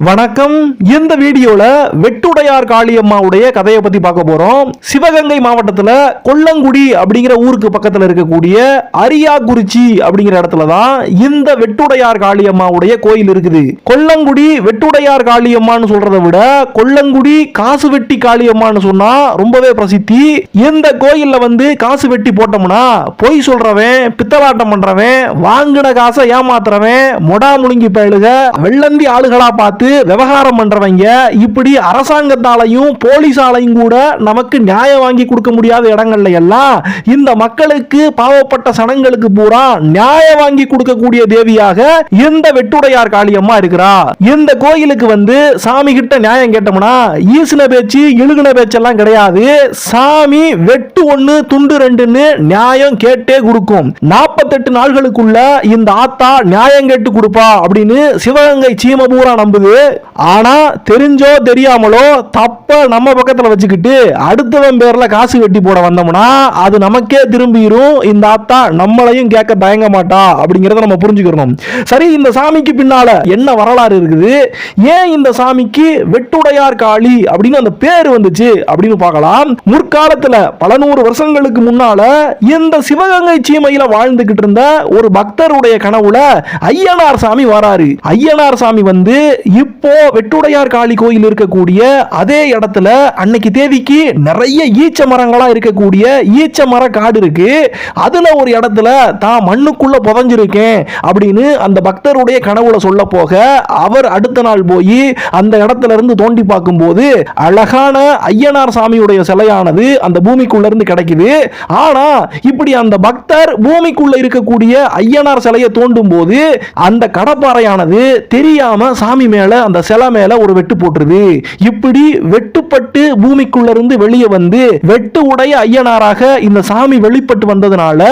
வணக்கம். இந்த வீடியோல வெட்டுடையார் காளியம்மாவுடைய கதையை பத்தி பார்க்க போறோம். சிவகங்கை மாவட்டத்துல கொல்லங்குடி அப்படிங்கிற ஊருக்கு பக்கத்துல இருக்கக்கூடிய அரியாக்குறிச்சி அப்படிங்கிற இடத்துல தான் இந்த வெட்டுடையார் காளியம்மாவுடைய கோயில் இருக்குது. கொல்லங்குடி வெட்டுடையார் காளியம்மான்னு சொல்றதை விட கொல்லங்குடி காசு வெட்டி காளியம்மான்னு சொன்னா ரொம்பவே பிரசித்தி. இந்த கோயில்ல வந்து காசு வெட்டி போட்டோம்னா பொய் சொல்றவன் பித்தலாட்டம் பண்றவன் வாங்கின காசை ஏமாத்துறவன் மொடா முழுங்கி பயலுக வெள்ளந்தி ஆளுகளா பார்த்து விவகாரம் பண்றவங்க இப்படி அரசாங்கத்தாலையும் போலீஸாலையும் கூட நமக்கு நியாயம் வாங்கி கொடுக்க முடியாத இடங்கள்ல எல்லாம் இந்த மக்களுக்கு பாவப்பட்ட சனங்களுக்கு பூரா நியாயம் வாங்கி கொடுக்கக்கூடிய தேவியாக இந்த வெட்டுடையார் காளியம்மா இருக்கிறா. இந்த கோயிலுக்கு வந்து சாமி கிட்ட நியாயம் கேட்டோம்னா ஈசின பேச்சு இழுகுன பேச்செல்லாம் கிடையாது. சாமி வெட்டு ஒன்று துண்டு ரெண்டுன்னு நியாயம் கேட்டே கொடுக்கும். நாற்பத்தெட்டு நாள்களுக்குள்ள இந்த ஆத்தா நியாயம் கேட்டு கொடுப்பா அப்படின்னு சிவகங்கை சீம பூரா ஆனா தெரிஞ்சோ தெரியாமலோ தப்ப நம்ம பக்கத்துல வச்சுக்கிட்டு அடுத்தவன் பேர்ல காசு வெட்டி போட வந்தோம்னா அது நமக்கே திரும்பிடும் இந்த ஆத்தா நம்மளையும் கேட்க தயங்க மாட்டா அப்படிங்கறத நம்ம புரிஞ்சுக்கணும் சரி இந்த சாமிக்கு பின்னால என்ன வரலாறு இருக்குது? ஏன் இந்த சாமிக்கு வெட்டுடையார் காளி அப்படின்னு அந்த பேர் வந்துச்சு அப்படின்னு பார்க்கலாம். முற்காலத்துல பல நூறு வருஷங்களுக்கு முன்னால இந்த சிவகங்கை சீமையில வாழ்ந்துகிட்டு இருந்த ஒரு பக்தருடைய கனவுல ஐயனார் சாமி வராரு. ஐயனார் சாமி வந்து இப்போ வெட்டுடையார் காளி கோயில் இருக்கக்கூடிய அதே இடத்துல அன்னைக்கு தேதிக்கு நிறைய ஈச்ச மரங்களா இருக்கக்கூடிய ஈச்ச மர காடு இருக்கு. அதுல ஒரு இடத்துல தான் மண்ணுக்குள்ள புதஞ்சிருக்கேன் அப்படின்னு அந்த பக்தருடைய கனவுல சொல்ல போக அவர் அடுத்த நாள் போய் அந்த இடத்துல இருந்து தோண்டி பார்க்கும்போது அழகான ஐயனார் சாமியுடைய சிலையானது அந்த பூமிக்குள்ள இருந்து கிடைக்குது. ஆனா இப்படி அந்த பக்தர் பூமிக்குள்ள இருக்கக்கூடிய ஐயனார் சிலையை தோண்டும் போது அந்த கடப்பாறையானது தெரியாம சாமி மேல அந்த சிலை மேல ஒரு வெட்டு போட்டுருது. இப்படி வெட்டுப்பட்டு பூமிக்குள்ள இருந்து வெளியே வந்து வெட்டு உடைய ஐயனாராக இந்த சாமி வெளிப்பட்டு வந்ததுனால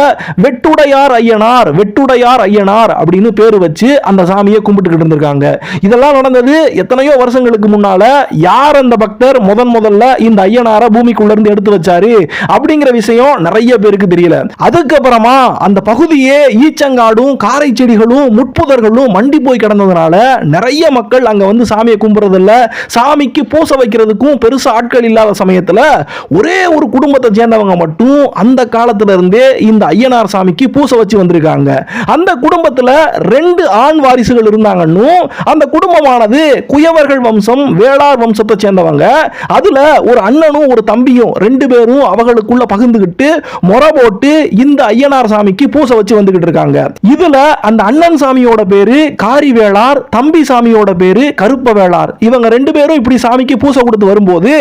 வெட்டுடையார் ஐயனார் வெட்டுடையார் ஐயனார் அப்படின்னு பேர் வச்சு அந்த சாமியை கும்பிட்டுக்கிட்டு இருந்திருக்காங்க. இதெல்லாம் நடந்தது எத்தனையோ வருஷங்களுக்கு முன்னால யார் அந்த பக்தர் முதன் முதல்ல இந்த ஐயனாரை பூமிக்குள்ள இருந்து எடுத்து வச்சாரு அப்படிங்கிற விஷயம் நிறைய பேருக்கு தெரியல. அதுக்கப்புறமா அந்த பகுதியே ஈச்சங்காடும் காரை செடிகளும் முட்புதர்களும் மண்டி போய் கிடந்ததுனால நிறைய மக்கள் அங்கே வந்து சாமியை கும்பிட்றதில்ல. சாமிக்கு பூசை வைக்கிறதுக்கும் பெருசாக ஆட்கள் இல்லாத சமயத்தில் ஒரே ஒரு குடும்பத்தை சேர்ந்தவங்க மட்டும் அந்த காலத்துல இருந்தே இந்த ஐயனார் சாமிக்கு பூசை வச்சு வந்திருக்காங்க. அந்த குடும்பத்தில் ரெண்டு ஆண் வாரிசுகள் இருந்தாங்கன்னு அந்த குடும்பமானது குயவர்கள் வம்சம் வேளார் வம்சத்தை சேர்ந்தவங்க. அதில் ஒரு அண்ணனும் ஒரு தம்பியும் ரெண்டு பேரும் அவர்களுக்குள்ள பகிர்ந்துக்கிட்டு முறை போட்டு இந்த ஐயனார் சாமிக்கு பூசை வச்சு வந்துகிட்டு இருக்காங்க. இதுல அந்த அண்ணன் சாமியோட பேரு காரி வேளார் தம்பி சாமியோட பேரு கருப்ப வேளார் இவங்க ரெண்டு பேரும் இப்படி சாமிக்கு பூசை கொடுத்து வரும்போது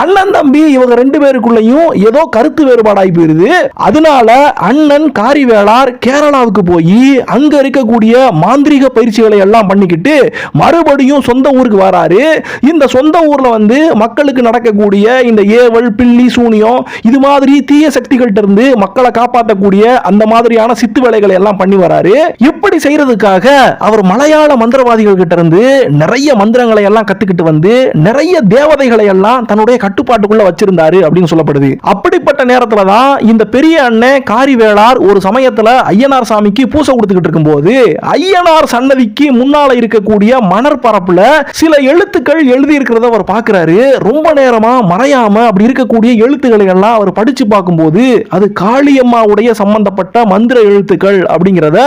அண்ணன் தம்பி இவங்க ரெண்டு பேருக்குள்ளயும் ஏதோ கருத்து வேறுபாடாகி போயிருது. அதனால அண்ணன் காரி வேளார் கேரளாவுக்கு போய் அங்க இருக்கக்கூடிய மாந்திரிக பயிற்சிகளை எல்லாம் பண்ணிக்கிட்டு மறுபடியும் சொந்த ஊருக்கு வராரு. இந்த சொந்த ஊர்ல வந்து மக்களுக்கு நடக்கக்கூடிய இந்த ஏவல் பில்லி சூனியம் இது மாதிரி தீய சக்திகள்கிட்ட இருந்து மக்களை காப்பாற்றக்கூடிய அந்த மாதிரியான சித்து வேலைகளை எல்லாம் பண்ணி வராரு. இப்படி செய்யறதுக்காக அவர் மலையாள மந்திரவாதிகள் கிட்ட இருந்து நிறைய மந்திரங்களை எல்லாம் கத்துக்கிட்டு வந்து நிறைய தேவதைகளை எல்லாம் தன்னுடைய கட்டுப்பாட்டுக்குள்ள வச்சிருந்தாரு அப்படின்னு சொல்லப்படுது. அப்படிப்பட்ட நேரத்துல தான் இந்த பெரிய அண்ணன் காரிவேளார் ஒரு சமயத்துல ஐயனார் சாமிக்கு பூசை கொடுத்துக்கிட்டு இருக்கும்போது ஐயனார் சன்னதிக்கு முன்னால இருக்கக்கூடிய மணற்பரப்புல சில எழுத்துக்கள் எழுதி இருக்கிறத அவர் பார்க்கிறாரு ரொம்ப நேரமா மறையாம அப்படி இருக்கக்கூடிய எழுத்துக்களை எல்லாம் அவர் படிச்சு பார்க்கும்போது அது காளியம்மாவுடைய சம்பந்தப்பட்ட மந்திர எழுத்துக்கள் அப்படிங்கிறத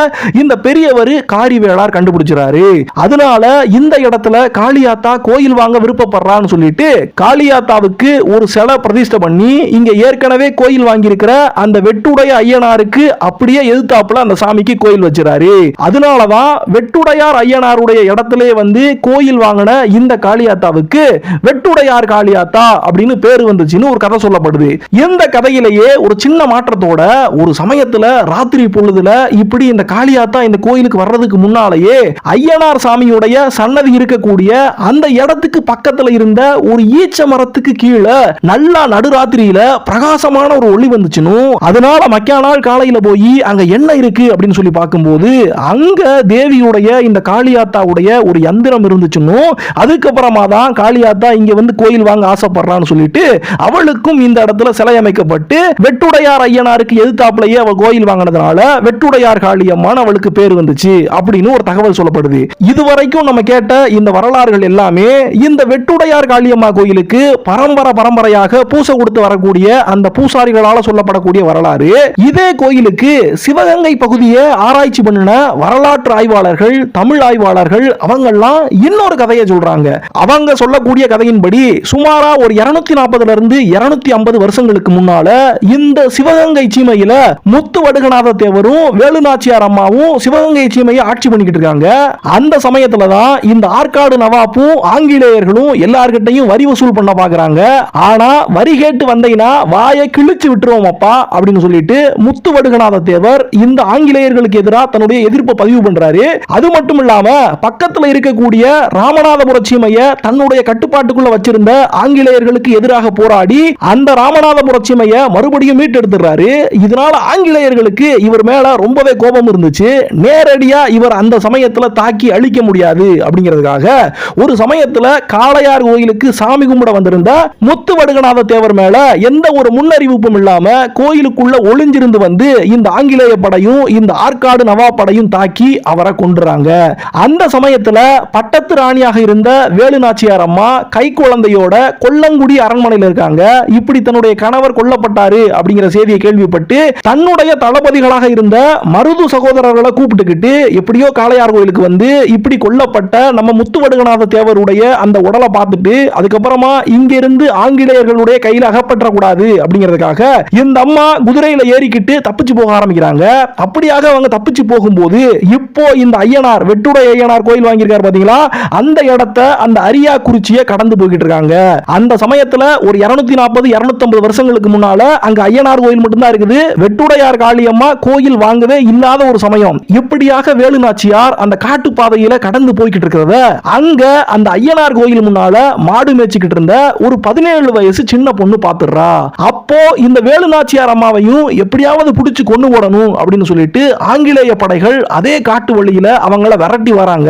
இந்த பெரியவர் காரிவேளார் கண்டுபிடிச்சிறாரு. அதனால இந்த இடத்துல காளியாத்தா கோயில் வாங்க விருப்பப்படுறான்னு சொல்லிட்டு காளியாத்தாவுக்கு ஒரு சிலை பிரதிஷ்டை பண்ணி இங்க ஏற்கனவே கோயில் வாங்கியிருக்கிற அந்த வெட்டுடைய ஐயனாருக்கு அப்படியே எதிர்த்தாப்புல அந்த சாமிக்கு கோயில் வச்சுறாரு. அதனாலதான் வெட்டுடையார் ஐயனாருடைய இடத்திலே வந்து கோயில் வாங்கின இந்த காளியாத்தாவுக்கு வெட்டுடையார் காளியாத்தா அப்படின்னு பேர் வந்துச்சுன்னு ஒரு கதை சொல்லப்படுது. இந்த கதையிலேயே ஒரு சின்ன மாற்றத்தோட ஒரு சமயத்துல ராத்திரி பொழுதுல இப்படி இந்த காளியாத்தா இந்த கோயிலுக்கு வர்றதுக்கு முன்னாலேயே ஐயனார் சாமியுடைய சன்னதி இருக்கக்கூடிய அந்த இடத்துக்கு பக்கத்துல இருந்த ஒரு ஈச்ச மரத்துக்கு கீழே நல்லா நடுராத்திரியில பிரகாசமான ஒரு ஒளி வந்துச்சுன்னு. அதனால மக்கிய நாள் காலையில போய் அங்க என்ன இருக்கு அப்படின்னு சொல்லி பார்க்கும்போது அங்க தேவியுடைய இந்த காளியாத்தாவுடைய ஒரு யந்திரம் இருந்துச்சுன்னு. அதுக்கப்புறமா தான் காளியாத்தா இங்க வந்து கோயில் வாங்க ஆசைப்படுறான்னு சொல்லிட்டு அவளுக்கும் இந்த இடத்துல சிலை அமைக்கப்பட்டு வெட்டுடையார் ஐயனாருக்கு எதிர்த்தாப்புலயே அவள் கோயில் வாங்கினதுனால வெட்டுடையார் காளியம்மான் அவளுக்கு பேர் வந்துச்சு அப்படின்னு ஒரு தகவல் சொல்லப்படுது. இதுவரைக்கும் நம்ம கேட்ட இந்த வரலாறுகள் எல்லாமே இந்த வெட்டுடையார் காளியம்மா கோயிலுக்கு பரம்பரை பரம்பரையாக பூசை கொடுத்து வரக்கூடிய அந்த பூசாரிகளால் சொல்லப்படக்கூடிய வரலாறு. இதே கோயிலுக்கு சிவகங்கை பகுதியை ஆராய்ச்சி பண்ணின வரலாற்று ஆய்வாளர்கள் தமிழ் ஆய்வாளர்கள் அவங்கெல்லாம் இன்னொரு கதையை சொல்றாங்க. அவங்க சொல்லக்கூடிய கதையின்படி சுமாரா ஒரு இருநூத்தி நாற்பதுல இருந்து இருநூத்தி ஐம்பது வருஷங்களுக்கு முன்னால இந்த சிவகங்கை சீமையில முத்து வடுகநாத தேவரும் வேலுநாச்சியார் அம்மாவும் சிவகங்கை சீமையை ஆட்சி பண்ணிக்கிட்டு இருக்காங்க. அந்த சமயத்துல தான் இந்த ஆற்காடு நவாப்பும் ஆங்கிலேயர்களும் எல்லார்கிட்டையும் வரி வசூல் பண்ண பாக்குறாங்க. ஆனா வரி கேட்டு வந்தீங்கன்னா வாயை கிழிச்சு விட்டுருவோம் அப்பா அப்படின்னு சொல்லிட்டு முத்து வடுகநாத தேவர் இந்த ஆங்கிலேயர்களுக்கு எதிராக தன்னுடைய எதிர்ப்பை பதிவு பண்றாரு. அது மட்டும் இல்லாம பக்கத்துல இருக்கக்கூடிய ராமநாதபுர சீமைய தன்னுடைய கட்டுப்பாட்டுக்குள்ள வச்சிருந்த ஆங்கிலேயர்களுக்கு எதிராக போராடி அந்த ராமநாதபுர சீமைய மறுபடியும் மீட்டெடுத்துறாரு இதனால ஆங்கிலேயர்களுக்கு இவர் மேல ரொம்பவே கோபம் இருந்துச்சு. நேரடியா இவர் அந்த சமயத்துல தாக்கி அழிக்க முடியாது அப்படிங்கிறதுக்காக ஒரு சமயத்தில் காளையார் கோயிலுக்கு சாமி கும்பிட வந்திருந்த முத்து வடுகநாத தேவர் மேல எந்த ஒரு முன்னறிவிப்பும் இல்லாம கோயிலுக்குள்ள ஒளிஞ்சிருந்து வந்து இந்த ஆங்கிலேய படையும் இந்த ஆற்காடு நவா படையும் தாக்கி அவரை கொண்டுறாங்க அந்த சமயத்துல பட்டத்து ராணியாக இருந்த வேலுநாச்சியார் அம்மா கை குழந்தையோட கொல்லங்குடி அரண்மனையில் இருக்காங்க. இப்படி தன்னுடைய கணவர் கொல்லப்பட்டாரு அப்படிங்கிற செய்தியை கேள்விப்பட்டு தன்னுடைய தளபதிகளாக இருந்த மருது சகோதரர்களை கூப்பிட்டுக்கிட்டு எப்படியோ காளையார் கோயிலுக்கு வந்து இப்படி கொல்லப்பட்ட நம்ம முத்துவடுகநாத தேவருடைய அந்த உடலை பார்த்துட்டு அதுக்கப்புறமா இங்கிருந்து ஆங்கிலேயர்களுடைய கையில் அகப்பற்றக்கூடாது அப்படிங்கிறதுக்காக இந்த அம்மா குதிரையில ஏறிக்கிட்டு தப்பிச்சு போக ஆரம்பிக்கிறாங்க. அப்படியாக அவங்க தப்பிச்சு போகும்போது இப்போ இந்த ஐயனார் வெட்டுடை ஐயனார் கோயில் வாங்கியிருக்காரு பாத்தீங்களா? அந்த இடத்த அந்த அரியா குறிச்சியை கடந்து போய்கிட்டு இருக்காங்க. அந்த சமயத்துல ஒரு இருநூத்தி நாற்பது இருநூத்தி வருஷங்களுக்கு முன்னால அங்க ஐயனார் கோயில் மட்டும்தான் இருக்குது. வெட்டுடையார் காளியம்மா கோயில் வாங்கவே இல்லாத ஒரு சமயம். இப்படியாக வேலுநாச்சியார் அந்த காட்டு பாதையில கடந்து போய்கிட்டு இருக்கிறத அங்க அந்த ஐயனார் கோயில் முன்னால மாடு மேய்ச்சிக்கிட்டு இருந்த ஒரு பதினேழு வயசு சின்ன பொண்ணு பாத்துடுறா. அப்போ இந்த வேலுநாச்சியார் அம்மாவையும் எப்படியாவது பிடிச்சு கொண்டு போடணும் அப்படின்னு சொல்லிட்டு ஆங்கிலேய படைகள் அதே காட்டு வழியில அவங்கள விரட்டி வராங்க.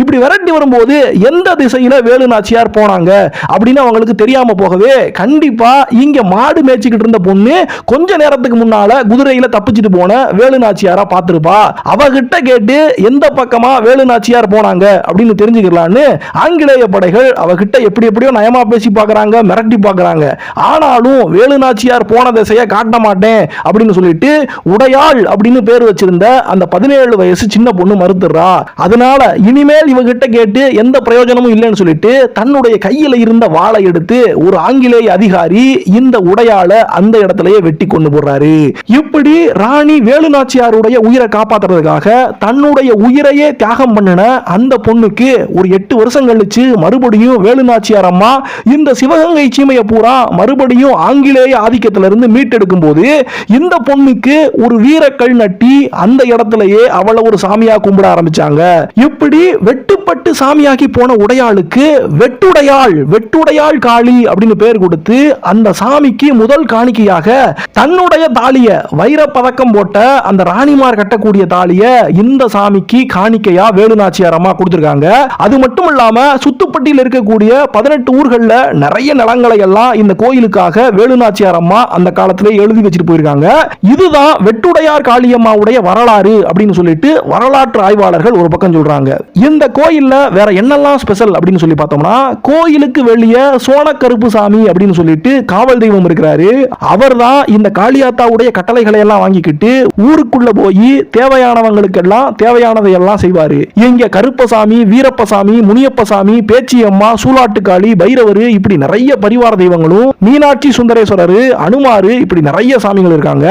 இப்படி விரட்டி வரும்போது எந்த திசையில வேலுநாச்சியார் போனாங்க அப்படின்னு அவங்களுக்கு தெரியாம போகவே கண்டிப்பா இங்க மாடு மேய்ச்சிக்கிட்டு இருந்த பொண்ணு கொஞ்ச நேரத்துக்கு முன்னால குதிரையில தப்பிச்சுட்டு போன வேலுநாச்சியாரா பார்த்திருப்பா அவகிட்ட கேட்டு எந்த பக்கமா வேலுநாச்சியார் போனாங்க அப்படின்னு தெரிஞ்சு புரிஞ்சுக்கலான்னு ஆங்கிலேய படைகள் அவகிட்ட எப்படி எப்படியோ நயமா பேசி பார்க்குறாங்க மிரட்டி பார்க்குறாங்க. ஆனாலும் வேலுநாச்சியார் போன திசையை காட்ட மாட்டேன் அப்படின்னு சொல்லிட்டு உடையாள் அப்படின்னு பேர் வச்சிருந்த அந்த பதினேழு வயசு சின்ன பொண்ணு மறுத்துறா. அதனால இனிமேல் இவகிட்ட கேட்டு எந்த பிரயோஜனமும் இல்லைன்னு சொல்லிட்டு தன்னுடைய கையில இருந்த வாளை எடுத்து ஒரு ஆங்கிலேய அதிகாரி இந்த உடையாள அந்த இடத்துலயே வெட்டி கொண்டு போடுறாரு இப்படி ராணி வேலுநாச்சியாருடைய உயிரை காப்பாத்துறதுக்காக தன்னுடைய உயிரையே தியாகம் பண்ணின அந்த பொண்ணுக்கு ஒரு எட்டு வருஷம் கழிச்சு மறுபடியும் வேலுநாச்சியார் அம்மா இந்த சிவகங்கை சீமையை பூரா மறுபடியும் ஆங்கிலேய ஆதிக்கத்திலிருந்து மீட்டெடுக்கும் போது இந்த பொண்ணுக்கு ஒரு வீரக்கல் நட்டி அந்த இடத்திலேயே அவளை ஒரு சாமியா கும்பிட ஆரம்பிச்சாங்க. இப்படி வெட்டுப்பட்டு சாமியாகி போன உடையாளுக்கு வெட்டுடையாள் வெட்டுடையாள் காளி அப்படின்னு பேர் கொடுத்து அந்த சாமிக்கு முதல் காணிக்கையாக தன்னுடைய தாலிய வைர பதக்கம் போட்ட அந்த ராணிமார் கட்டக்கூடிய தாலிய இந்த சாமிக்கு காணிக்கையா வேலுநாச்சியார் அம்மா கொடுத்திருக்காங்க. அது மட்டும் இல்லாமல் சுத்துப்பட்டியில் இருக்கக்கூடிய பதினெட்டு ஊர்களில் நிறைய நிலங்களை எல்லாம் இந்த கோயிலுக்காக வேலுநாச்சியார் அம்மா அந்த காலத்தில் எழுதி வச்சுட்டு போயிருக்காங்க. இதுதான் வெட்டுடையார் காளியம்மாவுடைய வரலாறு அப்படின்னு சொல்லிட்டு வரலாற்று ஆய்வாளர்கள் ஒரு பக்கம் சொல்றாங்க. இந்த கோயிலில் வேற என்னெல்லாம் ஸ்பெஷல் அப்படின்னு சொல்லி பார்த்தோம்னா கோயிலுக்கு வெளியே சோனக்கருப்பு சாமி அப்படின்னு சொல்லிட்டு காவல் தெய்வம் இருக்கிறாரு. அவர் தான் இந்த காளியாத்தாவுடைய கட்டளைகளை எல்லாம் வாங்கிக்கிட்டு ஊருக்குள்ள போய் தேவையானவங்களுக்கு எல்லாம் தேவையானதை எல்லாம் செய்வாரு. இங்க கருப்பசாமி வீர வீரப்பசாமி முனியப்பசாமி பேச்சியம்மா சூலாட்டுக்காளி பைரவர் இப்படி நிறைய பரிவார தெய்வங்களும் மீனாட்சி சுந்தரேஸ்வரர் அனுமாரு இப்படி நிறைய சாமிகள் இருக்காங்க.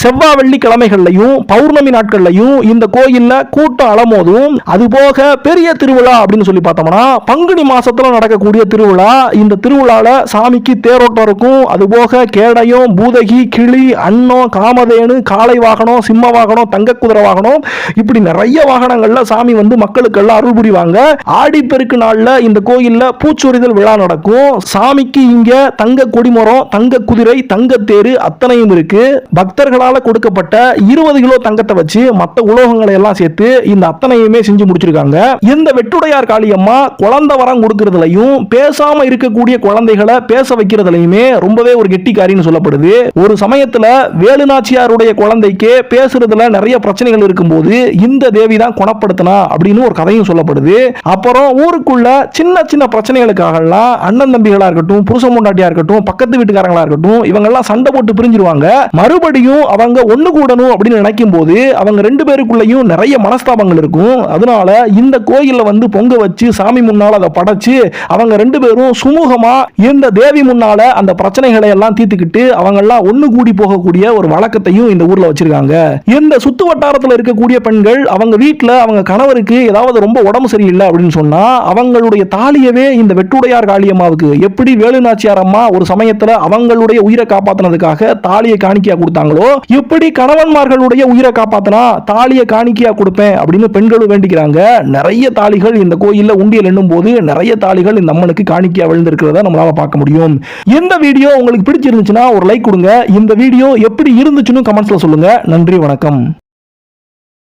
செவ்வாய் வெள்ளி கிழமைகள்லையும் பௌர்ணமி நாட்கள்லையும் இந்த கோயில்ல கூட்டம் அலமோதும். அது போக பெரிய திருவிழா அப்படின்னு சொல்லி பார்த்தோம்னா பங்குனி மாசத்துல நடக்கக்கூடிய திருவிழா. இந்த திருவிழால சாமிக்கு தேரோட்டம் இருக்கும். அது போக கேடயம் பூதகி கிளி அன்னம் காமதேனு காளை வாகனம் சிம்ம வாகனம் தங்க குதிரை வாகனம். இப்படி நிறைய வாகனங்கள்ல சாமி வந்து மக்களுக்கெல்லாம் அருள் புரிவாங்க. ஆடிப்பெருக்கு நாள்ல இந்த கோயில்ல பூச்சொரிதல் விழா நடக்கும். சாமிக்கு இங்க தங்க கொடிமரம் தங்க குதிரை தங்க தேரு அத்தனையும் இருக்கு. பக்தர்களால கொடுக்கப்பட்ட இருபது கிலோ தங்கத்தை வச்சு மற்ற உலோகங்களை எல்லாம் சேர்த்து இந்த அத்தனையுமே செஞ்சு முடிச்சிருக்காங்க. இந்த வெட்டுடையார் காளியம்மா குழந்தை வரம் கொடுக்கறதுலையும் பேசாம இருக்கக்கூடிய குழந்தைகளை பேச வைக்கிறதுலையுமே ரொம்பவே ஒரு கெட்டிக்காரின்னு சொல்லப்படுது. ஒரு சமயத்துல வேலுநாச்சியாருடைய குழந்தைக்கு பேசுறதுல நிறைய பிரச்சனைகள் இருக்கும்போது இந்த தேவி தான் குணப்படுத்தினா அப்படின்னு ஒரு கதையும் சொல்லப்படுது. அப்புறம் ஊருக்குள்ள சின்ன சின்ன பிரச்சனைகளுக்காகலாம் அண்ணன் தம்பிகளா இருக்கட்டும் புருஷ முண்டாட்டியா இருக்கட்டும் பக்கத்து வீட்டுக்காரங்களா இருக்கட்டும் இவங்க எல்லாம் சண்டை போட்டு பிரிஞ்சிருவாங்க. மறுபடியும் அவங்க ஒண்ணு கூடணும் அப்படின்னு நினைக்கும் போது அவங்க ரெண்டு பேருக்குள்ளேயும் நிறைய மனஸ்தாபங்கள் இருக்கும். அதனால இந்த கோயில்ல வந்து பொங்க வச்சு சாமி முன்னால் அதை படைச்சு அவங்க ரெண்டு பேரும் சுமூகமா இந்த தேவி முன்னால அந்த பிரச்சனைகளை எல்லாம் தீர்த்துக்கிட்டு அவங்க எல்லாம் ஒண்ணு கூடி போகக்கூடிய ஒரு வழக்கத்தையும் இந்த ஊர்ல வச்சிருக்காங்க. இந்த சுத்து வட்டாரத்தில் இருக்கக்கூடிய பெண்கள் அவங்க வீட்டுல அவங்க கணவருக்கு ஏதாவது ரொம்ப உடம்பு சரியில்லை அப்படின்னு சொன்னா அவங்களுடைய தாலியவே இந்த வெட்டுடையார் காளியம்மாவுக்கு. எப்படி வேலுநாச்சியார் அம்மா ஒரு சமயத்துல அவங்களுடைய உயிரை காப்பாத்தினதுக்காக தாலியை காணிக்கையா கொடுத்தாங்களோ எப்படி கணவன்மார்களுடைய உயிரை காப்பாத்தினா தாலியை காணிக்கையா கொடுப்பேன் அப்படின்னு பெண்களும் வேண்டிக்கிறாங்க. நிறைய தாலிகள் இந்த கோயில்ல உண்டியல் எண்ணும் போது நிறைய தாலிகள் இந்த அம்மனுக்கு காணிக்கையா விழுந்திருக்கிறத நம்மளால பார்க்க முடியும். இந்த வீடியோ உங்களுக்கு பிடிச்சிருந்துச்சுன்னா ஒரு லைக் கொடுங்க. இந்த வீடியோ எப்படி இருந்துச்சுன்னு கமெண்ட்ஸ்ல சொல்லுங்க. நன்றி வணக்கம்.